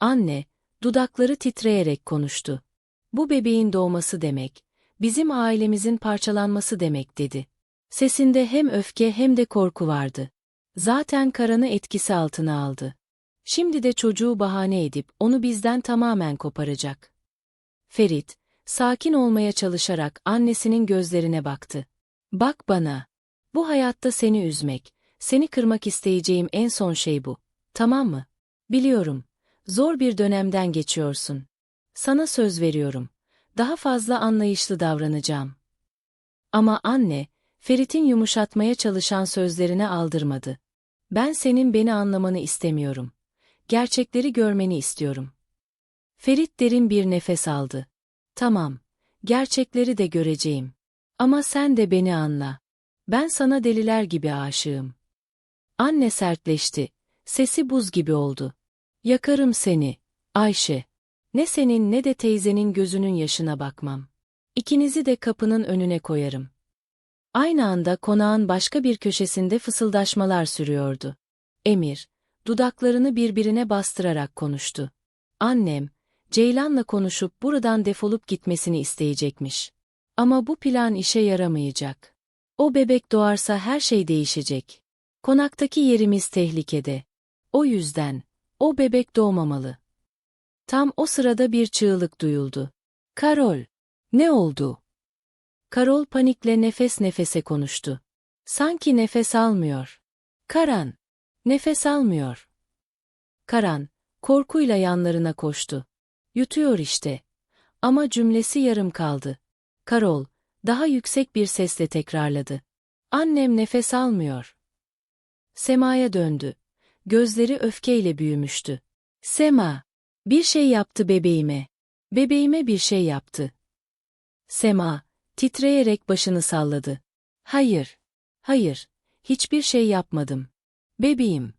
Anne, dudakları titreyerek konuştu. Bu bebeğin doğması demek, bizim ailemizin parçalanması demek dedi. Sesinde hem öfke hem de korku vardı. Zaten Karan'ı etkisi altına aldı. Şimdi de çocuğu bahane edip onu bizden tamamen koparacak. Ferit, sakin olmaya çalışarak annesinin gözlerine baktı. Bak bana. Bu hayatta seni üzmek, seni kırmak isteyeceğim en son şey bu. Tamam mı? Biliyorum. Zor bir dönemden geçiyorsun. Sana söz veriyorum. Daha fazla anlayışlı davranacağım. Ama anne, Ferit'in yumuşatmaya çalışan sözlerine aldırmadı. Ben senin beni anlamanı istemiyorum. Gerçekleri görmeni istiyorum. Ferit derin bir nefes aldı. Tamam, gerçekleri de göreceğim. Ama sen de beni anla. Ben sana deliler gibi aşığım. Anne sertleşti. Sesi buz gibi oldu. Yakarım seni, Ayşe. Ne senin ne de teyzenin gözünün yaşına bakmam. İkinizi de kapının önüne koyarım. Aynı anda konağın başka bir köşesinde fısıldaşmalar sürüyordu. Emir, dudaklarını birbirine bastırarak konuştu. Annem, Ceylan'la konuşup buradan defolup gitmesini isteyecekmiş. Ama bu plan işe yaramayacak. O bebek doğarsa her şey değişecek. Konaktaki yerimiz tehlikede. O yüzden, o bebek doğmamalı. Tam o sırada bir çığlık duyuldu. Karol, ne oldu? Karol panikle nefes nefese konuştu. Sanki nefes almıyor. Karan, nefes almıyor. Karan, korkuyla yanlarına koştu. Yutuyor işte. Ama cümlesi yarım kaldı. Karol, daha yüksek bir sesle tekrarladı. Annem nefes almıyor. Sema'ya döndü. Gözleri öfkeyle büyümüştü. Sema, bir şey yaptı bebeğime. Bebeğime bir şey yaptı. Sema, titreyerek başını salladı. Hayır, hayır, hiçbir şey yapmadım. Bebeğim,